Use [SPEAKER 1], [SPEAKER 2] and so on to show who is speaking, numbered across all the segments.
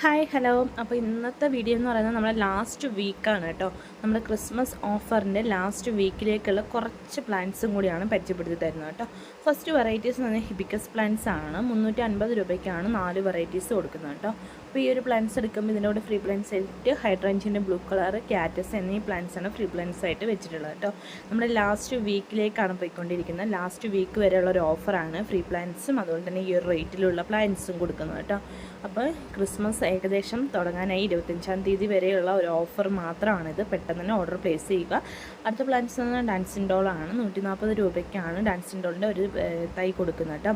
[SPEAKER 1] Hi hello. അപ്പോൾ ഇന്നത്തെ video എന്ന് പറയുന്നത് നമ്മുടെ ലാസ്റ്റ് വീക്കാണ് കേട്ടോ. നമ്മുടെ ക്രിസ്മസ് ഓഫറിന്റെ ലാസ്റ്റ് വീക്കിലേക്കുള്ള കുറച്ച് പ്ലാന്റ്സും കൂടിയാണ് പരിചയപ്പെടുത്തി തരുന്നത് കേട്ടോ. ഫസ്റ്റ് വെറൈറ്റീസ് എന്ന് പറഞ്ഞാൽ ഹിബിക്കസ് പ്ലാന്റ്സ് ആണ്. മുന്നൂറ്റി അൻപത് രൂപയ്ക്കാണ് നാല് വെറൈറ്റീസ് കൊടുക്കുന്നത് കേട്ടോ. അപ്പോൾ ഈ ഒരു പ്ലാന്റ്സ് എടുക്കുമ്പോൾ ഇതിനോട് ഫ്രീ പ്ലാന്റ്സ് ആയിട്ട് ഹൈഡ്രഞ്ചിന്റെ ബ്ലൂ കളർ ക്യാറ്റസ് എന്നീ പ്ലാന്റ്സ് ആണ് ഫ്രീ പ്ലാന്റ്സ് ആയിട്ട് വെച്ചിട്ടുള്ളത് കേട്ടോ നമ്മുടെ ലാസ്റ്റ് വീക്കിലേക്കാണ് പോയിക്കൊണ്ടിരിക്കുന്നത് ലാസ്റ്റ് വീക്ക് വരെയുള്ള ഒരു ഓഫറാണ് ഫ്രീ പ്ലാന്റ്സും അതുപോലെ തന്നെ ഈ ഒരു റേറ്റിലുള്ള പ്ലാന്റ്സും കൊടുക്കുന്നത് കേട്ടോ അപ്പോൾ ക്രിസ്മസ് ഏകദേശം തുടങ്ങാനായി ഇരുപത്തഞ്ചാം തീയതി വരെയുള്ള ഒരു ഓഫർ മാത്രമാണിത് പെട്ടെന്ന് തന്നെ ഓർഡർ പ്ലേസ് ചെയ്യുക. അടുത്ത പ്ലാന്റ്സ് എന്ന് പറഞ്ഞാൽ ഡാൻസിൻ ഡോളാണ് നൂറ്റി നാൽപ്പത് രൂപയ്ക്കാണ് ഡാൻസിൻ ഡോളിന്റെ ഒരു തൈ കൊടുക്കുന്നത് കേട്ടോ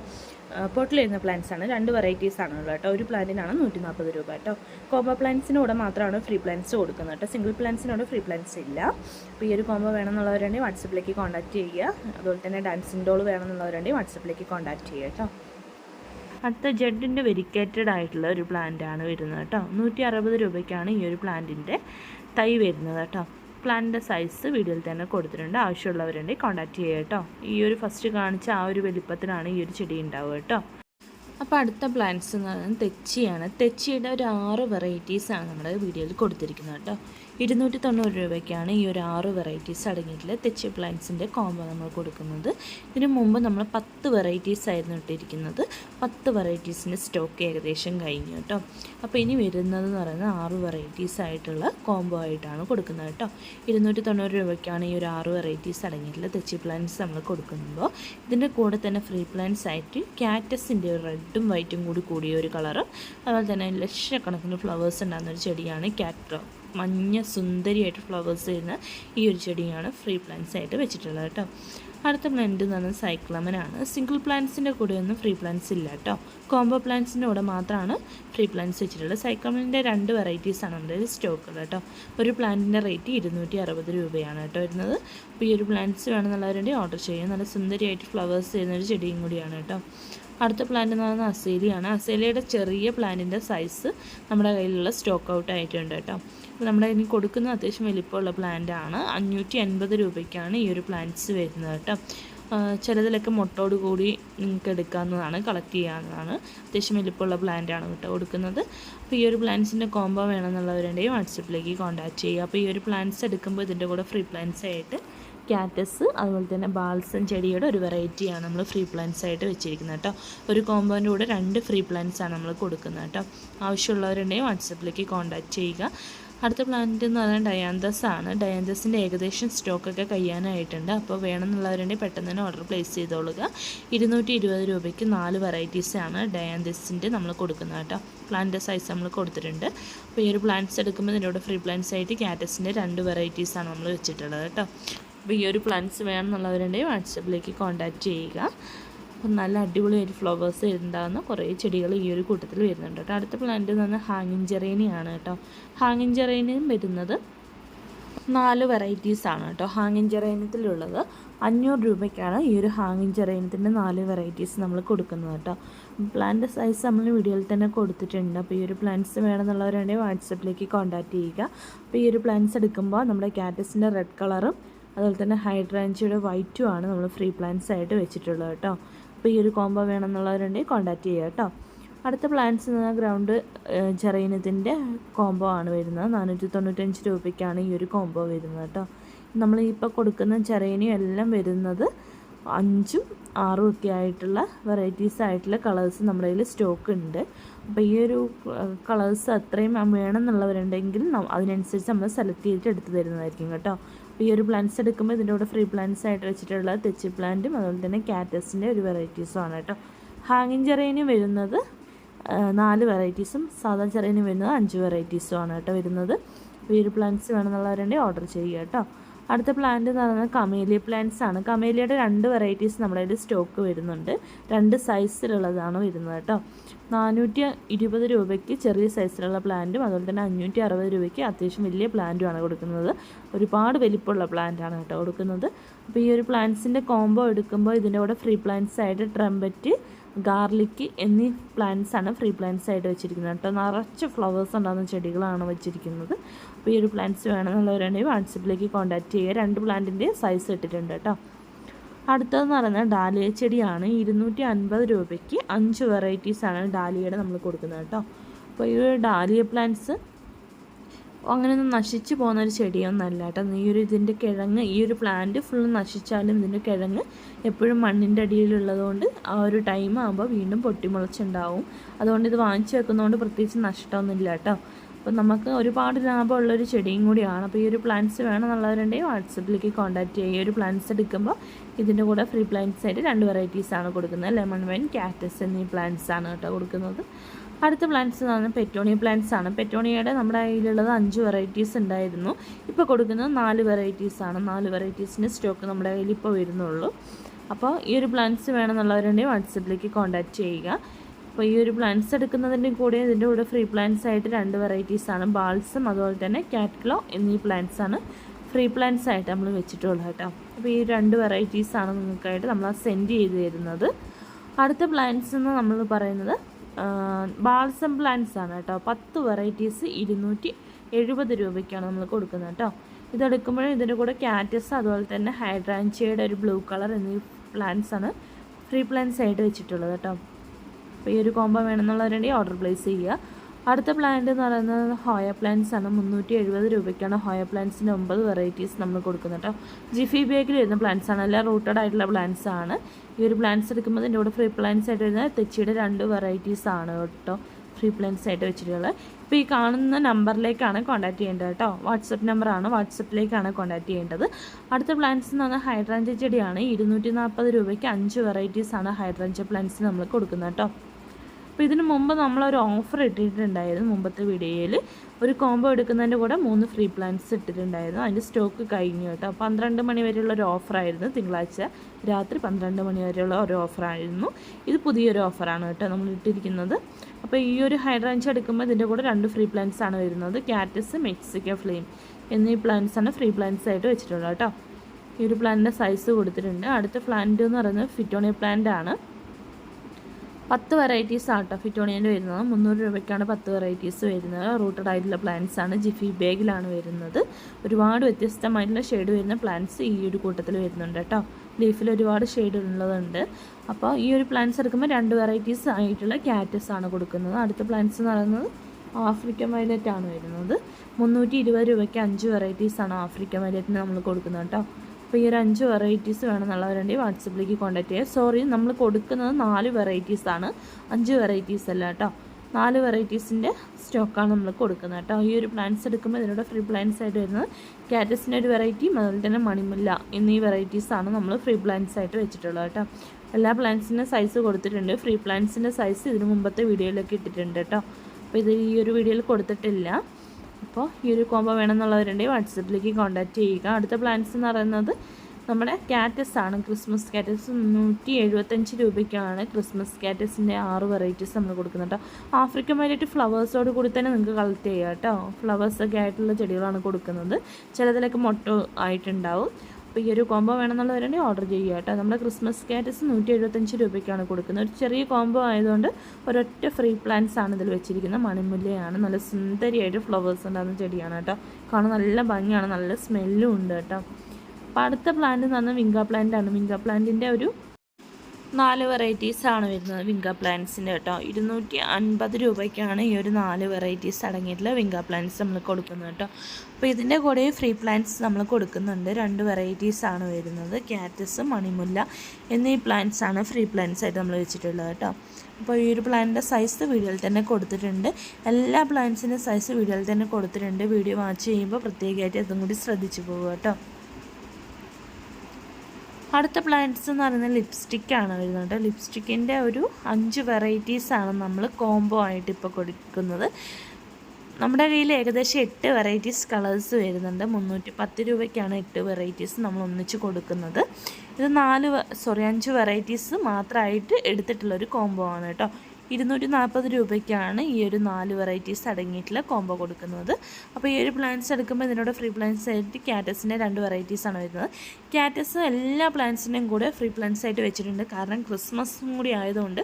[SPEAKER 1] പൊട്ടിലിരുന്ന പ്ലാന്റ്സ് ആണ്. രണ്ട് വെറൈറ്റീസ് ആണുള്ളത് കേട്ടോ ഒരു പ്ലാന്റിനാണ് നൂറ്റി നാൽപ്പത് രൂപ കേട്ടോ. കോംബോ പ്ലാൻസിനോട് മാത്രമാണ് ഫ്രീ പ്ലാൻസ് കൊടുക്കുന്നത് കേട്ടോ. സിംഗിൾ പ്ലാൻസിനോട് ഫ്രീ പ്ലാൻസ് ഇല്ല. അപ്പോൾ ഈ ഒരു കോംബോ വേണമെന്നുള്ളവരുണ്ടെങ്കിൽ വാട്സപ്പിലേക്ക് കോൺടാക്ട് ചെയ്യുക. അതുപോലെ തന്നെ ഡാൻസിൻ ഡോൾ വേണമെന്നുള്ളവരുണ്ടെങ്കിൽ വാട്സപ്പിലേക്ക് കോൺടാക്ട് ചെയ്യുക കേട്ടോ. അടുത്ത ജെഡിന്റെ വെരിക്കേറ്റഡ് ആയിട്ടുള്ള ഒരു പ്ലാന്റ് ആണ് വരുന്നത് കേട്ടോ. നൂറ്റി അറുപത് രൂപയ്ക്കാണ് ഈ ഒരു പ്ലാന്റിന്റെ തൈ വരുന്നത് കേട്ടോ. പ്ലാന്റിന്റെ സൈസ് വീഡിയോയിൽ തന്നെ കൊടുത്തിട്ടുണ്ട്. ആവശ്യമുള്ളവരുണ്ടെങ്കിൽ കോൺടാക്ട് ചെയ്യുക കേട്ടോ. ഈ ഒരു ഫസ്റ്റ് കാണിച്ച ആ ഒരു വലിപ്പത്തിനാണ് ഈ ഒരു ചെടി ഉണ്ടാവുക കേട്ടോ. അപ്പോൾ അടുത്ത പ്ലാന്റ്സ് എന്ന് പറയുന്നത് തെച്ചിയാണ്. തെച്ചിയുടെ ഒരു ആറ് വെറൈറ്റീസാണ് നമ്മുടെ വീഡിയോയിൽ കൊടുത്തിരിക്കുന്നത് കേട്ടോ. ഇരുന്നൂറ്റി തൊണ്ണൂറ് രൂപയ്ക്കാണ് ഈ ഒരു ആറ് വെറൈറ്റീസ് അടങ്ങിയിട്ടുള്ള തെച്ചി പ്ലാന്റ്സിന്റെ കോംബോ നമ്മൾ കൊടുക്കുന്നത്. ഇതിനു മുമ്പ് നമ്മൾ പത്ത് വെറൈറ്റീസ് ആയിരുന്നു ഇട്ടിരിക്കുന്നത്. പത്ത് വെറൈറ്റീസിന്റെ സ്റ്റോക്ക് ഏകദേശം കഴിഞ്ഞു കേട്ടോ. അപ്പോൾ ഇനി വരുന്നത് എന്ന് പറയുന്നത് ആറ് വെറൈറ്റീസ് ആയിട്ടുള്ള കോംബോ ആയിട്ടാണ് കൊടുക്കുന്നത് കേട്ടോ. ഇരുന്നൂറ്റി തൊണ്ണൂറ് രൂപയ്ക്കാണ് ഈ ഒരു ആറ് വെറൈറ്റീസ് അടങ്ങിയിട്ടുള്ള തെച്ചി പ്ലാന്റ്സ് നമ്മൾ കൊടുക്കുമ്പോൾ. ഇതിന്റെ കൂടെ തന്നെ ഫ്രീ പ്ലാന്റ്സ് ആയിട്ട് ക്യാറ്റസിന്റെ റെഡും വൈറ്റും കൂടി കൂടിയ ഒരു കളറ് അതുപോലെ തന്നെ ലക്ഷക്കണക്കിന് ഫ്ലവേഴ്സ് ഉണ്ടാകുന്ന ഒരു ചെടിയാണ് ക്യാറ്റ് മഞ്ഞ സുന്ദരിയായിട്ട് ഫ്ലവേഴ്സ് ചെയ്യുന്ന ഈ ഒരു ചെടിയാണ് ഫ്രീ പ്ലാന്റ്സ് ആയിട്ട് വെച്ചിട്ടുള്ളത് കേട്ടോ. അടുത്ത പ്ലാന്റ് എന്ന് പറഞ്ഞാൽ സൈക്ലമനാണ് സിംഗിൾ പ്ലാന്റ്സിന്റെ കൂടെ ഒന്നും ഫ്രീ പ്ലാന്റ്സ് ഇല്ല കേട്ടോ. കോംബോ പ്ലാന്റ്സിന്റെ കൂടെ മാത്രമാണ് ഫ്രീ പ്ലാന്റ്സ് വെച്ചിട്ടുള്ളത്. സൈക്ലമനിന്റെ രണ്ട് വെറൈറ്റീസാണ് നമ്മുടെ സ്റ്റോക്ക് ഉള്ളത് കേട്ടോ. ഒരു പ്ലാന്റിന്റെ റേറ്റ് ഇരുന്നൂറ്റി അറുപത് രൂപയാണ് കേട്ടോ വരുന്നത്. അപ്പോൾ ഈ ഒരു പ്ലാന്റ്സ് വേണമെന്നുള്ളവരുണ്ടെങ്കിൽ ഓർഡർ ചെയ്യും നല്ല സുന്ദരിയായിട്ട് ഫ്ലവേഴ്സ് ചെയ്യുന്ന ഒരു ചെടിയും കൂടിയാണ് കേട്ടോ. അടുത്ത പ്ലാന്റ് എന്ന് പറയുന്നത് അസേലിയാണ്. അസേലിയുടെ ചെറിയ പ്ലാന്റിന്റെ സൈസ് നമ്മുടെ കയ്യിലുള്ള സ്റ്റോക്ക് ഔട്ട് ആയിട്ടുണ്ട് കേട്ടോ. നമ്മുടെ ഇനി കൊടുക്കുന്ന അത്യാവശ്യം വലിപ്പമുള്ള പ്ലാന്റ് ആണ് അഞ്ഞൂറ്റി അൻപത് രൂപയ്ക്കാണ് ഈ ഒരു പ്ലാന്റ്സ് വരുന്നത് കേട്ടോ. ചിലതിലൊക്കെ മുട്ടോട് കൂടി നിങ്ങൾക്ക് എടുക്കാവുന്നതാണ് കളക്ട് ചെയ്യാവുന്നതാണ്. അത്യാവശ്യം വലിപ്പമുള്ള ആണ് കേട്ടോ കൊടുക്കുന്നത്. അപ്പോൾ ഈ ഒരു പ്ലാന്റ്സിന്റെ കോംബോ വേണമെന്നുള്ളവരുണ്ടെങ്കിൽ വാട്സപ്പിലേക്ക് കോൺടാക്റ്റ് ചെയ്യുക. അപ്പോൾ ഈ ഒരു പ്ലാന്റ്സ് എടുക്കുമ്പോൾ ഇതിന്റെ കൂടെ ഫ്രീ പ്ലാന്റ്സ് ആയിട്ട് ക്യാറ്റസ് അതുപോലെ തന്നെ ബാൽസം ചെടിയുടെ ഒരു വെറൈറ്റിയാണ് നമ്മൾ ഫ്രീ പ്ലാന്റ്സ് ആയിട്ട് വെച്ചിരിക്കുന്നത് കേട്ടോ. ഒരു കോമ്പോന്റെ കൂടെ രണ്ട് ഫ്രീ പ്ലാന്റ്സ് ആണ് നമ്മൾ കൊടുക്കുന്നത് കേട്ടോ. ആവശ്യമുള്ളവരുണ്ടെങ്കിൽ വാട്സപ്പിലേക്ക് കോൺടാക്റ്റ് ചെയ്യുക. അടുത്ത പ്ലാന്റ് എന്ന് പറയുന്നത് ഡയാന്തസ് ആണ്. ഡയാന്തസിന്റെ ഏകദേശം സ്റ്റോക്കൊക്കെ കഴിയാനായിട്ടുണ്ട്. അപ്പോൾ വേണമെന്നുള്ളവരുണ്ടെങ്കിൽ പെട്ടെന്ന് തന്നെ ഓർഡർ പ്ലേസ് ചെയ്തോളുക. ഇരുന്നൂറ്റി ഇരുപത് രൂപയ്ക്ക് നാല് വെറൈറ്റീസാണ് ഡയാന്തസിന്റെ നമ്മൾ കൊടുക്കുന്നത് കേട്ടോ. പ്ലാന്റ് സൈസ് നമ്മൾ കൊടുത്തിട്ടുണ്ട്. അപ്പോൾ ഈ ഒരു പ്ലാന്റ്സ് എടുക്കുമ്പോൾ ഇതിന്റെ ഫ്രീ പ്ലാന്റ്സ് ആയിട്ട് ക്യാറ്റസിന്റെ രണ്ട് വെറൈറ്റീസാണ് നമ്മൾ വെച്ചിട്ടുള്ളത് കേട്ടോ. അപ്പോൾ ഈ ഒരു പ്ലാന്റ്സ് വേണമെന്നുള്ളവരുണ്ടെങ്കിൽ വാട്സപ്പിലേക്ക് കോൺടാക്റ്റ് ചെയ്യുക. അപ്പം നല്ല അടിപൊളിയായിട്ട് ഫ്ലവേഴ്സ് ഉണ്ടാകുന്ന കുറേ ചെടികൾ ഈ ഒരു കൂട്ടത്തിൽ വരുന്നുണ്ട് കേട്ടോ. അടുത്ത പ്ലാന്റ് എന്ന് പറഞ്ഞാൽ ഹാങ്ങിങ് ജെറേനിയാണ് കേട്ടോ. ഹാങ്ങിങ് ജെറേനിയും വരുന്നത് നാല് വെറൈറ്റീസ് ആണ് കേട്ടോ. ഹാങ്ങിങ് ജെറേനത്തിലുള്ളത് അഞ്ഞൂറ് രൂപയ്ക്കാണ് ഈ ഒരു ഹാങ്ങിങ് ജെറേനത്തിന്റെ നാല് വെറൈറ്റീസ് നമ്മൾ കൊടുക്കുന്നത് കേട്ടോ. പ്ലാന്റ് സൈസ് നമ്മൾ വീഡിയോയിൽ തന്നെ കൊടുത്തിട്ടുണ്ട്. അപ്പോൾ ഈ ഒരു പ്ലാന്റ്സ് വേണമെന്നുള്ളവരുണ്ടെങ്കിൽ വാട്സപ്പിലേക്ക് കോൺടാക്റ്റ് ചെയ്യുക. അപ്പോൾ ഈ ഒരു പ്ലാന്റ്സ് എടുക്കുമ്പോൾ നമ്മുടെ ക്യാറ്റസിന്റെ റെഡ് കളറും അതുപോലെ തന്നെ ഹൈഡ്രാഞ്ചിയുടെ വൈറ്റും ആണ് നമ്മൾ ഫ്രീ പ്ലാന്റ്സ് ആയിട്ട് വെച്ചിട്ടുള്ളത് കേട്ടോ. അപ്പോൾ ഈ ഒരു കോംബോ വേണമെന്നുള്ളവരുണ്ടെങ്കിൽ കോൺടാക്റ്റ് ചെയ്യുക കേട്ടോ. അടുത്ത പ്ലാൻസ് എന്ന് ഗ്രൗണ്ട് ചെറൈനത്തിന്റെ കോംബോ ആണ് വരുന്നത്. നാനൂറ്റി തൊണ്ണൂറ്റഞ്ച് രൂപയ്ക്കാണ് ഈ ഒരു കോംബോ വരുന്നത് കേട്ടോ. നമ്മൾ ഇപ്പോൾ കൊടുക്കുന്ന ചെറിയനും എല്ലാം വരുന്നത് അഞ്ചും ആറും ഒക്കെ ആയിട്ടുള്ള വെറൈറ്റീസ് ആയിട്ടുള്ള കളേഴ്സ് നമ്മുടെ കയ്യിൽ സ്റ്റോക്ക് ഉണ്ട്. അപ്പോൾ ഈ ഒരു കളേഴ്സ് അത്രയും വേണമെന്നുള്ളവരുണ്ടെങ്കിൽ അതിനനുസരിച്ച് നമ്മൾ സെലക്ട് ചെയ്തിട്ട് എടുത്തു തരുന്നതായിരിക്കും കേട്ടോ. അപ്പോൾ ഈ ഒരു പ്ലാന്റ്സ് എടുക്കുമ്പോൾ ഇതിന്റെ കൂടെ ഫ്രീ പ്ലാന്റ്സ് ആയിട്ട് വെച്ചിട്ടുള്ള തെച്ചി പ്ലാന്റും അതുപോലെ തന്നെ കാറ്റസിന്റെ ഒരു വെറൈറ്റീസും ആണ് കേട്ടോ. ഹാങ്ങിങ് ചെറേനും വരുന്നത് നാല് വെറൈറ്റീസും സാധാ ചെറേനും വരുന്നത് അഞ്ച് വെറൈറ്റീസും ആണ് കേട്ടോ വരുന്നത്. അപ്പോൾ ഈ ഒരു പ്ലാന്റ്സ് വേണമെന്നുള്ളവരുണ്ടെങ്കിൽ ഓർഡർ ചെയ്യുക കേട്ടോ. അടുത്ത പ്ലാന്റ് എന്ന് പറയുന്നത് കമേലിയ പ്ലാന്റ്സ് ആണ്. കമേലിയയുടെ രണ്ട് വെറൈറ്റീസ് നമ്മുടെ കയ്യിൽ സ്റ്റോക്ക് വരുന്നുണ്ട്. രണ്ട് സൈസിലുള്ളതാണ് വരുന്നത് കേട്ടോ. നാനൂറ്റി ഇരുപത് രൂപയ്ക്ക് ചെറിയ സൈസിലുള്ള പ്ലാന്റും അതുപോലെ തന്നെ അഞ്ഞൂറ്റി അറുപത് രൂപയ്ക്ക് അത്യാവശ്യം വലിയ പ്ലാന്റുമാണ് കൊടുക്കുന്നത്. ഒരുപാട് വലിപ്പമുള്ള പ്ലാന്റാണ് കേട്ടോ കൊടുക്കുന്നത്. അപ്പോൾ ഈ ഒരു പ്ലാന്റ്സിന്റെ കോംബോ എടുക്കുമ്പോൾ ഇതിന്റെ കൂടെ ഫ്രീ പ്ലാന്റ്സ് ആയിട്ട് ട്രംബറ്റ് ഗാർലിക്ക് എന്നീ പ്ലാന്റ്സാണ് ഫ്രീ പ്ലാന്റ്സ് ആയിട്ട് വെച്ചിരിക്കുന്നത് കേട്ടോ. നിറച്ച് ഫ്ലവേഴ്സ് ഉണ്ടാകുന്ന ചെടികളാണ് വെച്ചിരിക്കുന്നത്. അപ്പോൾ ഈ ഒരു പ്ലാന്റ്സ് വേണമെന്നുള്ളവരുണ്ടെങ്കിൽ വാട്സപ്പിലേക്ക് കോൺടാക്റ്റ് ചെയ്യുക. രണ്ട് പ്ലാന്റിന്റെ സൈസ് ഇട്ടിട്ടുണ്ട് കേട്ടോ. അടുത്തതെന്ന് പറയുന്നത് ഡാലിയ ചെടിയാണ്. ഇരുന്നൂറ്റി അൻപത് രൂപയ്ക്ക് അഞ്ച് വെറൈറ്റീസാണ് ഡാലിയയുടെ നമ്മൾ കൊടുക്കുന്നത് കേട്ടോ. അപ്പോൾ ഈ ഒരു ഡാലിയ പ്ലാന്റ്സ് അങ്ങനെയൊന്നും നശിച്ചു പോകുന്ന ഒരു ചെടിയൊന്നല്ല കേട്ടോ. ഈ ഒരു ഇതിന്റെ കിഴങ്ങ് ഈ ഒരു പ്ലാന്റ് ഫുൾ നശിച്ചാലും ഇതിന്റെ കിഴങ്ങ് എപ്പോഴും മണ്ണിന്റെ അടിയിലുള്ളതുകൊണ്ട് ആ ഒരു ടൈം ആകുമ്പോൾ വീണ്ടും പൊട്ടിമുളച്ചുണ്ടാവും. അതുകൊണ്ട് ഇത് വാങ്ങിച്ചു വെക്കുന്നതുകൊണ്ട് പ്രത്യേകിച്ച് നഷ്ടമൊന്നുമില്ല കേട്ടോ. അപ്പോൾ നമുക്ക് ഒരുപാട് ലാഭമുള്ളൊരു ചെടിയും കൂടിയാണ്. അപ്പോൾ ഈ ഒരു പ്ലാന്റ്സ് വേണമെന്നുള്ളവരുണ്ടെങ്കിൽ വാട്സപ്പിലേക്ക് കോൺടാക്റ്റ് ചെയ്യുക. ഈ ഒരു പ്ലാന്റ്സ് എടുക്കുമ്പോൾ ഇതിന്റെ കൂടെ ഫ്രീ പ്ലാന്റ്സ് ആയിട്ട് രണ്ട് വെറൈറ്റീസ് ആണ് കൊടുക്കുന്നത്. ലെമൺ വൈൻ കാറ്റസ് എന്നീ പ്ലാന്റ്സ് ആണ് കേട്ടോ കൊടുക്കുന്നത്. അടുത്ത പ്ലാന്റ്സ് എന്ന് പറഞ്ഞാൽ പെറ്റോണിയ പ്ലാന്റ്സ് ആണ്. പെറ്റോണിയയുടെ നമ്മുടെ കയ്യിലുള്ളത് അഞ്ച് വെറൈറ്റീസ് ഉണ്ടായിരുന്നു. ഇപ്പോൾ കൊടുക്കുന്നത് നാല് വെറൈറ്റീസ് ആണ്. നാല് വെറൈറ്റീസിന്റെ സ്റ്റോക്ക് നമ്മുടെ കയ്യിൽ ഇപ്പോൾ വരുന്നുള്ളൂ. അപ്പോൾ ഈ ഒരു പ്ലാന്റ്സ് വേണമെന്നുള്ളവരുണ്ടെങ്കിൽ വാട്സപ്പിലേക്ക് കോൺടാക്റ്റ് ചെയ്യുക. അപ്പോൾ ഈ ഒരു പ്ലാന്റ്സ് എടുക്കുന്നതിന്റെ കൂടെ ഇതിന്റെ കൂടെ ഫ്രീ പ്ലാന്റ്സ് ആയിട്ട് രണ്ട് വെറൈറ്റീസ് ആണ്. ബാൾസും അതുപോലെ തന്നെ കാറ്റ്ക്ലോ എന്നീ പ്ലാന്റ്സ് ആണ് ഫ്രീ പ്ലാന്റ്സ് ആയിട്ട് നമ്മൾ വെച്ചിട്ടുള്ളത് കേട്ടോ. അപ്പോൾ ഈ രണ്ട് വെറൈറ്റീസ് ആണ് നിങ്ങൾക്കായിട്ട് നമ്മൾ സെൻഡ് ചെയ്ത് തരുന്നത്. അടുത്ത പ്ലാന്റ്സ് എന്ന് നമ്മൾ പറയുന്നത് ബാൾസം പ്ലാന്റ്സ് ആണ് കേട്ടോ. പത്ത് വെറൈറ്റീസ് ഇരുന്നൂറ്റി എഴുപത് രൂപയ്ക്കാണ് നമ്മൾ കൊടുക്കുന്നത് കേട്ടോ. ഇതെടുക്കുമ്പോഴും ഇതിന്റെ കൂടെ കാറ്റസ് അതുപോലെ തന്നെ ഹൈഡ്രാൻഷ്യയുടെ ഒരു ബ്ലൂ കളർ എന്നീ പ്ലാന്റ്സ് ആണ് ഫ്രീ പ്ലാന്റ്സ് ആയിട്ട് വെച്ചിട്ടുള്ളത് കേട്ടോ. അപ്പോൾ ഈ ഒരു കോംബോ വേണമെന്നുള്ളവരുണ്ടെങ്കിൽ ഓർഡർ പ്ലേസ് ചെയ്യുക. അടുത്ത പ്ലാന്റ് എന്ന് പറയുന്നത് ഹോയ പ്ലാന്റ്സ് ആണ്. മുന്നൂറ്റി എഴുപത് രൂപയ്ക്കാണ് ഹോയ പ്ലാന്റ്സിന്റെ ഒമ്പത് വെറൈറ്റീസ് നമ്മൾ കൊടുക്കുന്നത് കേട്ടോ. ജിഫി ബേക്കിൽ വരുന്ന പ്ലാന്റ്സ് ആണ്. എല്ലാം റൂട്ടഡ് ആയിട്ടുള്ള പ്ലാന്റ്സ് ആണ്. ഈ ഒരു പ്ലാന്റ്സ് എടുക്കുമ്പോൾ ഇതിന്റെ കൂടെ ഫ്രീ പ്ലാന്റ്സ് ആയിട്ട് വരുന്നത് തെച്ചിയുടെ രണ്ട് വെറൈറ്റീസ് ആണ് കേട്ടോ. ഫ്രീ പ്ലാന്റ്സ് ആയിട്ട് വെച്ചിട്ടുള്ളത്. ഇപ്പോൾ ഈ കാണുന്ന നമ്പറിലേക്കാണ് കോൺടാക്ട് ചെയ്യേണ്ടത് കേട്ടോ. വാട്സപ്പ് നമ്പറാണ് വാട്സപ്പിലേക്കാണ് കോൺടാക്ട് ചെയ്യേണ്ടത്. അടുത്ത പ്ലാന്റ്സ് എന്ന് പറഞ്ഞാൽ ഹൈഡ്രാഞ്ച ചെടിയാണ്. ഇരുന്നൂറ്റി നാൽപ്പത് രൂപയ്ക്ക് അഞ്ച് വെറൈറ്റീസ് ആണ് ഹൈഡ്രാഞ്ച പ്ലാന്റ്സ് നമ്മൾ കൊടുക്കുന്നത് കേട്ടോ. അപ്പോൾ ഇതിന് മുമ്പ് നമ്മളൊരു ഓഫർ ഇട്ടിട്ടുണ്ടായിരുന്നു മുമ്പത്തെ വീഡിയോയിൽ ഒരു കോംബോ എടുക്കുന്നതിന്റെ കൂടെ മൂന്ന് ഫ്രീ പ്ലാൻസ് ഇട്ടിട്ടുണ്ടായിരുന്നു. അതിന്റെ സ്റ്റോക്ക് കഴിഞ്ഞു കേട്ടോ. പന്ത്രണ്ട് മണി വരെയുള്ള ഒരു ഓഫറായിരുന്നു തിങ്കളാഴ്ച രാത്രി പന്ത്രണ്ട് മണി വരെയുള്ള ഒരു ഓഫറായിരുന്നു ഇത് പുതിയൊരു ഓഫറാണ് കേട്ടോ നമ്മൾ ഇട്ടിരിക്കുന്നത്. അപ്പോൾ ഈ ഒരു ഹൈഡ്രാഞ്ച് എടുക്കുമ്പോൾ ഇതിന്റെ കൂടെ രണ്ട് ഫ്രീ പ്ലാൻസ് ആണ് വരുന്നത്. കാറ്റസ് മെക്സിക്ക ഫ്ലെയിം എന്നീ പ്ലാന്റ്സ് ആണ് ഫ്രീ പ്ലാന്റ്സ് ആയിട്ട് വെച്ചിട്ടുള്ളത് കേട്ടോ. ഈ ഒരു പ്ലാന്റിന്റെ സൈസ് കൊടുത്തിട്ടുണ്ട്. അടുത്ത പ്ലാന്റ് എന്ന് പറയുന്നത് ഫിറ്റോണിയ പ്ലാന്റ് ആണ്. പത്ത് വെറൈറ്റീസ് ആട്ടോ ഫിറ്റോണിയന്റെ വരുന്നത്. മുന്നൂറ് രൂപയ്ക്കാണ് പത്ത് വെറൈറ്റീസ് വരുന്നത്. റൂട്ടഡ് ആയിട്ടുള്ള പ്ലാന്റ്സ് ആണ്. ജിഫി ബാഗിലാണ് വരുന്നത്. ഒരുപാട് വ്യത്യസ്തമായിട്ടുള്ള ഷെയ്ഡ് വരുന്ന പ്ലാന്റ്സ് ഈ ഒരു കൂട്ടത്തിൽ വരുന്നുണ്ട് കേട്ടോ. ലീഫിൽ ഒരുപാട് ഷെയ്ഡ് ഉള്ളതുണ്ട്. അപ്പോൾ ഈ ഒരു പ്ലാന്റ്സ് എടുക്കുമ്പോൾ രണ്ട് വെറൈറ്റീസ് ആയിട്ടുള്ള ക്യാറ്റസ് ആണ് കൊടുക്കുന്നത്. അടുത്ത പ്ലാന്റ്സ് എന്ന് പറയുന്നത് ആഫ്രിക്കൻ വയലറ്റ് ആണ് വരുന്നത്. മുന്നൂറ്റി ഇരുപത് രൂപയ്ക്ക് അഞ്ച് വെറൈറ്റീസാണ് ആഫ്രിക്കൻ വയലറ്റിന് നമ്മൾ കൊടുക്കുന്നത് കേട്ടോ. അപ്പോൾ ഈ ഒരു അഞ്ച് വെറൈറ്റീസ് വേണമെന്നുള്ളവരുണ്ടെങ്കിൽ വാട്സപ്പിലേക്ക് കോൺടാക്ട് ചെയ്യുക സോറി നമ്മൾ കൊടുക്കുന്നത് നാല് വെറൈറ്റീസ് ആണ്. അഞ്ച് വെറൈറ്റീസ് അല്ല കേട്ടോ. നാല് വെറൈറ്റീസിന്റെ സ്റ്റോക്കാണ് നമ്മൾ കൊടുക്കുന്നത് കേട്ടോ. ഈ ഒരു പ്ലാന്റ്സ് എടുക്കുമ്പോൾ ഇതിനോട് ഫ്രീ പ്ലാന്റ്സ് ആയിട്ട് വരുന്നത് കാറ്റസിന്റെ ഒരു വെറൈറ്റിയും അതുപോലെ തന്നെ മണിമുല്ല എന്നീ വെറൈറ്റീസാണ് നമ്മൾ ഫ്രീ പ്ലാന്റ്സ് ആയിട്ട് വെച്ചിട്ടുള്ളത് കേട്ടോ. എല്ലാ പ്ലാന്റ്സിന്റെ സൈസ് കൊടുത്തിട്ടുണ്ട്. ഫ്രീ പ്ലാന്റ്സിന്റെ സൈസ് ഇതിന് മുമ്പത്തെ വീഡിയോയിലൊക്കെ ഇട്ടിട്ടുണ്ട് കേട്ടോ. അപ്പോൾ ഇത് ഈ ഒരു വീഡിയോയിൽ കൊടുത്തിട്ടില്ല. അപ്പോൾ ഈ ഒരു കോംബോ വേണമെന്നുള്ളവരുണ്ടെങ്കിൽ വാട്സപ്പിലേക്ക് കോൺടാക്റ്റ് ചെയ്യുക. അടുത്ത പ്ലാൻസ് എന്ന് പറയുന്നത് നമ്മുടെ കാറ്റസ് ആണ്. ക്രിസ്മസ് കാറ്റസ് നൂറ്റി എഴുപത്തഞ്ച് രൂപയ്ക്കാണ് ക്രിസ്മസ് കാറ്റസിന്റെ ആറ് വെറൈറ്റീസ് നമ്മൾ കൊടുക്കുന്നത് കേട്ടോ. ആഫ്രിക്കൻ വൈലറ്റ് ഫ്ലവേഴ്സോട് കൂടി തന്നെ നിങ്ങൾക്ക് കളക്ട് ചെയ്യാം കേട്ടോ. ഫ്ലവേഴ്സൊക്കെ ആയിട്ടുള്ള ചെടികളാണ് കൊടുക്കുന്നത്. ചിലതിലൊക്കെ മൊട്ട ആയിട്ടുണ്ടാവും. അപ്പോൾ ഈ ഒരു കോംബോ വേണമെന്നുള്ളവരുണ്ടെങ്കിൽ ഓർഡർ ചെയ്യുക കേട്ടോ. നമ്മുടെ ക്രിസ്മസ് കാറ്റസ് നൂറ്റി എഴുപത്തഞ്ച് രൂപയ്ക്കാണ് കൊടുക്കുന്നത്. ഒരു ചെറിയ കോംബോ ആയതുകൊണ്ട് ഒരൊറ്റ ഫ്രീ പ്ലാന്റ്സ് ആണ് ഇതിൽ വെച്ചിരിക്കുന്നത്. മണിമുല്ലയാണ്. നല്ല സുന്ദരിയായിട്ട് ഫ്ലവേഴ്സ് ഉണ്ടാകുന്ന ചെടിയാണ് കേട്ടോ. കാണാൻ നല്ല ഭംഗിയാണ്. നല്ല സ്മെല്ലും ഉണ്ട് കേട്ടോ. അപ്പോൾ അടുത്ത പ്ലാന്റ് എന്ന് പറഞ്ഞാൽ വിങ്ക പ്ലാന്റ് ആണ്. വിങ്ക പ്ലാന്റിന്റെ ഒരു നാല് വെറൈറ്റീസ് ആണ് വരുന്നത് വിങ്ക പ്ലാന്റ്സിന്റെ കേട്ടോ. ഇരുന്നൂറ്റി അൻപത് രൂപയ്ക്കാണ് ഈ ഒരു നാല് വെറൈറ്റീസ് അടങ്ങിയിട്ടുള്ള വിങ്ക പ്ലാന്റ്സ് നമ്മൾ കൊടുക്കുന്നത് കേട്ടോ. അപ്പോൾ ഇതിന്റെ കൂടെ ഫ്രീ പ്ലാന്റ്സ് നമ്മൾ കൊടുക്കുന്നുണ്ട്. രണ്ട് വെറൈറ്റീസ് ആണ് വരുന്നത്. ക്യാറ്റസ് മണിമുല്ല എന്നീ ആണ് ഫ്രീ പ്ലാന്റ്സ് ആയിട്ട് നമ്മൾ വെച്ചിട്ടുള്ളത് കേട്ടോ. അപ്പോൾ ഈ ഒരു പ്ലാന്റിന്റെ സൈസ് വീഡിയോയിൽ തന്നെ കൊടുത്തിട്ടുണ്ട്. എല്ലാ പ്ലാന്റ്സിന്റെ സൈസ് വീഡിയോയിൽ തന്നെ കൊടുത്തിട്ടുണ്ട്. വീഡിയോ വാച്ച് ചെയ്യുമ്പോൾ പ്രത്യേകമായിട്ട് അതും കൂടി ശ്രദ്ധിച്ചു പോകുക കേട്ടോ. അടുത്ത പ്ലാന്റ്സ് എന്ന് പറയുന്നത് ലിപ്സ്റ്റിക്കാണ് വരുന്നത് ലിപ്സ്റ്റിക്കിന്റെ ഒരു അഞ്ച് വെറൈറ്റീസാണ് നമ്മൾ കോംബോ ആയിട്ട് ഇപ്പോൾ കൊടുക്കുന്നത്. നമ്മുടെ കയ്യിൽ ഏകദേശം എട്ട് വെറൈറ്റീസ് കളേഴ്സ് വരുന്നുണ്ട്. മുന്നൂറ്റി പത്ത് രൂപയ്ക്കാണ് എട്ട് വെറൈറ്റീസ് നമ്മൾ ഒന്നിച്ച് കൊടുക്കുന്നത്. ഇത് നാല് സോറി അഞ്ച് വെറൈറ്റീസ് മാത്രമായിട്ട് എടുത്തിട്ടുള്ളൊരു കോംബോ ആണ് കേട്ടോ. ഇരുന്നൂറ്റി നാൽപ്പത് രൂപയ്ക്കാണ് ഈ ഒരു നാല് വെറൈറ്റീസ് അടങ്ങിയിട്ടുള്ള കോംബോ കൊടുക്കുന്നത്. അപ്പോൾ ഈ ഒരു പ്ലാന്റ്സ് എടുക്കുമ്പോൾ ഇതിനോട് ഫ്രീ പ്ലാന്റ്സ് ആയിട്ട് ക്യാറ്റസിന്റെ രണ്ട് വെറൈറ്റീസ് ആണ് വരുന്നത്. ക്യാറ്റസ് എല്ലാ പ്ലാന്റ്സിന്റെയും കൂടെ ഫ്രീ പ്ലാന്റ്സ് ആയിട്ട് വെച്ചിട്ടുണ്ട്. കാരണം ക്രിസ്മസും കൂടി ആയതുകൊണ്ട്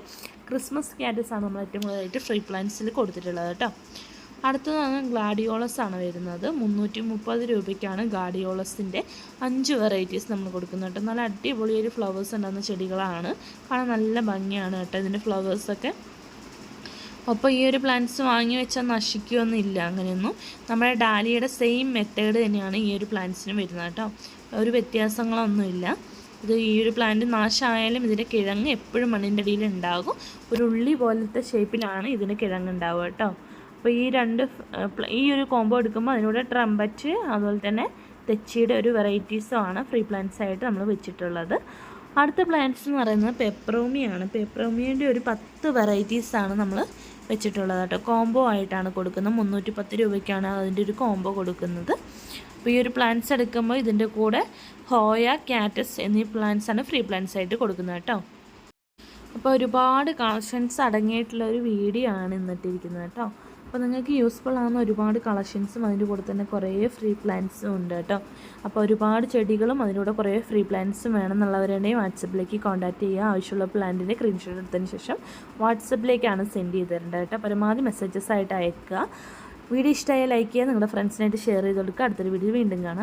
[SPEAKER 1] ക്രിസ്മസ് ക്യാറ്റസാണ് നമ്മൾ ഏറ്റവും കൂടുതലായിട്ട് ഫ്രീ പ്ലാന്റ്സിൽ കൊടുത്തിട്ടുള്ളത് കേട്ടോ. അടുത്തതാണ് ഗ്ലാഡിയോളസ് ആണ് വരുന്നത്. മുന്നൂറ്റി മുപ്പത് രൂപയ്ക്കാണ് ഗാഡിയോളസിന്റെ അഞ്ച് വെറൈറ്റീസ് നമ്മൾ കൊടുക്കുന്നത് കേട്ടോ. നല്ല അടിപൊളി ഒരു ഫ്ലവേഴ്സ് ഉണ്ടാകുന്ന ചെടികളാണ്. കാണാൻ നല്ല ഭംഗിയാണ് കേട്ടോ ഇതിന്റെ ഫ്ലവേഴ്സൊക്കെ അപ്പോൾ ഈ ഒരു പ്ലാന്റ്സ് വാങ്ങി വെച്ചാൽ നശിക്കുകയൊന്നുമില്ല അങ്ങനെയൊന്നും. നമ്മുടെ ഡാലിയുടെ സെയിം മെത്തേഡ് തന്നെയാണ് ഈ ഒരു പ്ലാന്റ്സിന് വരുന്നത് കേട്ടോ. ഒരു വ്യത്യാസങ്ങളൊന്നുമില്ല. ഇത് ഈ ഒരു പ്ലാന്റ് നാശമായാലും ഇതിന്റെ കിഴങ്ങ് എപ്പോഴും മണ്ണിന്റെ അടിയിൽ ഉണ്ടാകും ഒരു ഉള്ളി പോലത്തെ ഷേപ്പിലാണ് ഇതിന് കിഴങ്ങ് ഉണ്ടാവുക കേട്ടോ. അപ്പോൾ ഈ രണ്ട് ഈ ഒരു കോംബോ എടുക്കുമ്പോൾ അതിനൂടെ ട്രംബറ്റ് അതുപോലെ തന്നെ തെച്ചിയുടെ ഒരു വെറൈറ്റീസുമാണ് ഫ്രീ പ്ലാന്റ്സ് ആയിട്ട് നമ്മൾ വെച്ചിട്ടുള്ളത്. അടുത്ത പ്ലാന്റ്സ് എന്ന് പറയുന്നത് പെപ്രോമിയാണ് പെപ്രോമിയുടെ ഒരു പത്ത് വെറൈറ്റീസാണ് നമ്മൾ വെച്ചിട്ടുള്ളത് കേട്ടോ കോംബോ ആയിട്ടാണ് കൊടുക്കുന്നത്. മുന്നൂറ്റി പത്ത് രൂപയ്ക്കാണ് അതിന്റെ ഒരു കോംബോ കൊടുക്കുന്നത്. അപ്പോൾ ഈ ഒരു പ്ലാന്റ്സ് എടുക്കുമ്പോൾ ഇതിന്റെ കൂടെ ഹോയ ക്യാറ്റസ് എന്നീ പ്ലാന്റ്സാണ് ഫ്രീ പ്ലാന്റ്സ് ആയിട്ട് കൊടുക്കുന്നത് കേട്ടോ. അപ്പോൾ ഒരുപാട് കളക്ഷൻസ് അടങ്ങിയിട്ടുള്ള ഒരു വീഡിയോ ആണ് ഇന്നിട്ടിരിക്കുന്നത് കേട്ടോ. അപ്പോൾ നിങ്ങൾക്ക് യൂസ്ഫുൾ ആകുന്ന ഒരുപാട് കളക്ഷൻസും അതിന്റെ കൂടെ തന്നെ കുറേ ഫ്രീ പ്ലാന്റ്സും ഉണ്ട് കേട്ടോ. അപ്പോൾ ഒരുപാട് ചെടികളും അതിലൂടെ കുറേ ഫ്രീ പ്ലാന്റ്സും വേണമെന്നുള്ളവരുണ്ടെങ്കിൽ വാട്സപ്പിലേക്ക് കോൺടാക്ട് ചെയ്യുക. ആവശ്യമുള്ള പ്ലാന്റിന്റെ സ്ക്രീൻഷോട്ട് എടുത്തതിന് ശേഷം വാട്സപ്പിലേക്കാണ് സെൻഡ് ചെയ്ത് തരേണ്ടത് കേട്ടോ. പരമാവധി മെസ്സേജസ് ആയിട്ട് അയക്കുക. വീഡിയോ ഇഷ്ടമായ ലൈക്ക് ചെയ്യുക. നിങ്ങളുടെ ഫ്രണ്ട്സിനായിട്ട് ഷെയർ ചെയ്ത് കൊടുക്കുക. അടുത്തൊരു വീഡിയോ വീണ്ടും കാണാം.